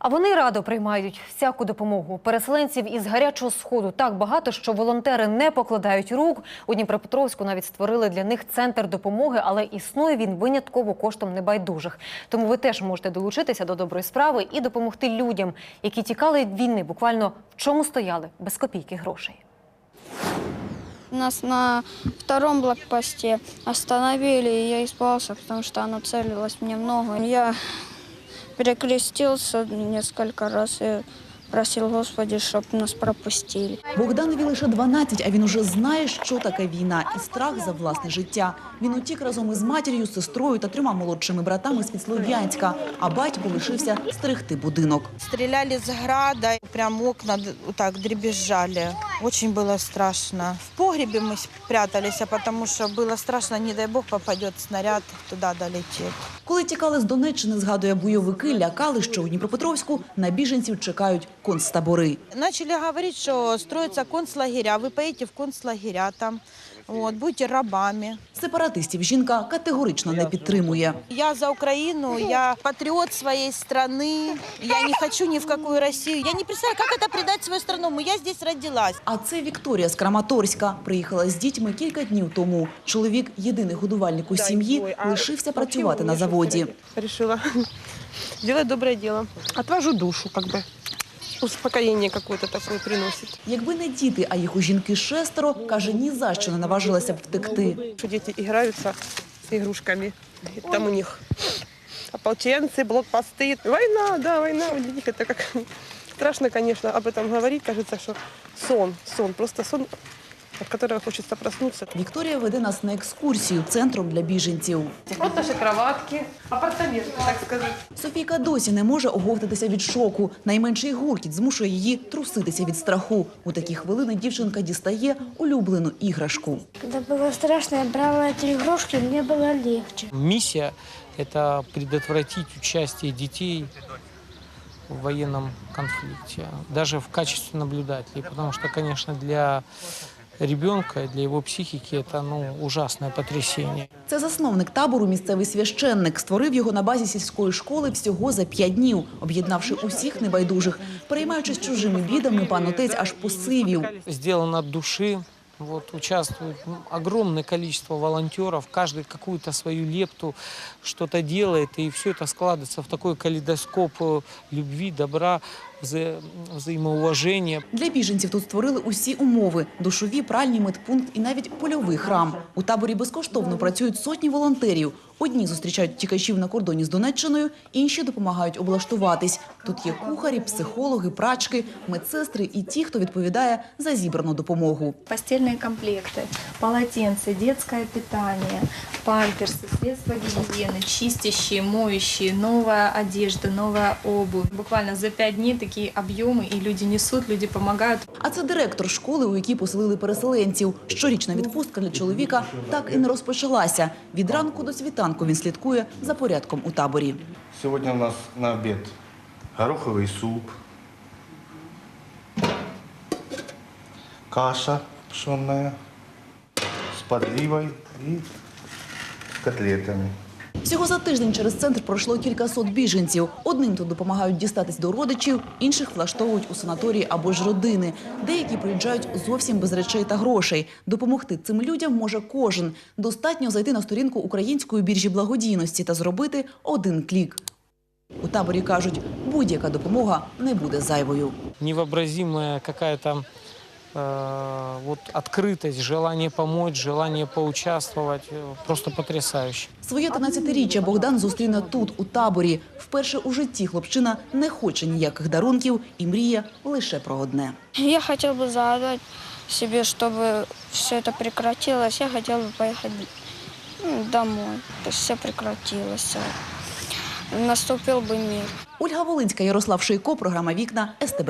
А вони радо приймають всяку допомогу. Переселенців із гарячого сходу так багато, що волонтери не покладають рук. У Дніпропетровську навіть створили для них центр допомоги, але існує він винятково коштом небайдужих. Тому ви теж можете долучитися до доброї справи і допомогти людям, які тікали від війни, буквально в чому стояли без копійки грошей. Нас на втором блокпосте остановили, и я испугался, потому что оно целилось мне в ногу. Я перекрестился несколько раз и просил Господи, чтобы нас пропустили. Богданові лише 12, а він уже знає, що таке війна і страх за власне життя. Він утік разом із матір'ю, сестрою та трьома молодшими братами з Слов'янська, а батько лишився стерегти будинок. Стреляли с града, прям окна так дребезжали. Очень было страшно. В погребе мы спрятались, а потому что было страшно, не дай бог попадет снаряд, туда долетит. Коли тікали з Донеччини, згадує бойовики, лякали, що у Дніпропетровську на біженців чекають концтабори. Начали говорить, что строятся концлагеря, вы поедете в концлагеря там, вот, будете рабами. Сепаратистів жінка категорично не підтримує. Я за Украину, я патриот своей страны, я не хочу ни в какую Россию. Я не представляю, как это предать свою страну. Мы- Я здесь родилась. А це Вікторія з Краматорська. Приїхала з дітьми кілька днів тому. Чоловік, єдиний годувальник у сім'ї, лишився працювати на заводі. Решила делать доброе дело. Отвожу душу, как бы. Успокоение какое-то такое приносит. Якби не діти, а їх у жінки шестеро, каже, ні за що не наважилася б втекти. Что дети играются с игрушками. И Там у них ополченцы, блокпосты. Война, да, война. Для них это как страшно, конечно, об этом говорить. Кажется, что сон, сон, просто сон, от которого хочется проснуться. Вікторія веде нас на екскурсію центром для біженців. Вот наши кроватки, апартаменты, так сказать. Софійка досі не може оговтатися від шоку. Найменший гуркіт змушує її труситися від страху. У такі хвилини дівчинка дістає улюблену іграшку. Когда было страшно, я брала эти игрушки, мне было легче. Миссия – это предотвратить участие детей в военном конфликте, даже в качестве наблюдателей, потому что, конечно, для ребенка, для его психики это ну, ужасное потрясение. Це засновник табору, місцевий священник. Створив його на базі сільської школи всього за п'ять днів, об'єднавши усіх небайдужих. Переймаючись чужими бідами, пан отець аж посивів. Сделано от души. Вот, участвует ну, огромное количество волонтеров, каждый какую-то свою лепту что-то делает, и все это складывается в такой калейдоскоп э, любви, добра, вза- взаимоуважения. Для біженців тут створили усі умови: душові, пральні, медпункт і навіть польовий храм. У таборі безкоштовно працюють сотні волонтерів. Одні зустрічають тікачів на кордоні з Донеччиною, інші допомагають облаштуватись. Тут є кухарі, психологи, прачки, медсестри і ті, хто відповідає за зібрану допомогу. постельные комплекты, полотенце, детское питание, памперсы, средства гигиены, чистящие, моющие, новая одежда, новая обувь. Буквально за пять дней такие объемы, и люди несут, люди помогают. А це директор школи, у якій поселили переселенців. Щорічна відпустка для чоловіка так і не розпочалася. Від ранку до світанку він слідкує за порядком у таборі. Сегодня у нас на обед гороховый суп, каша пшенная с подливой и с котлетами. Всього за тиждень через центр пройшло кількасот біженців. Одним тут допомагають дістатись до родичів, інших влаштовують у санаторії або ж родини. Деякі приїжджають зовсім без речей та грошей. Допомогти цим людям може кожен. Достатньо зайти на сторінку української біржі благодійності та зробити один клік. У таборі кажуть, будь-яка допомога не буде зайвою. невообразимая какая-то э, вот открытость, желание помочь, желание поучаствовать, э, просто потрясающе. Своє 13-річчя Богдан зустріне тут, у таборі. Вперше у житті хлопчина не хоче ніяких дарунків і мріє лише про одне. Я хотел бы загадать себе, чтобы все это прекратилось. Я хотел бы поехать ну, домой, то есть все прекратилось. Наступил бы мир. Ольга Волинська, Ярослав Шийко, програма Вікна СТБ.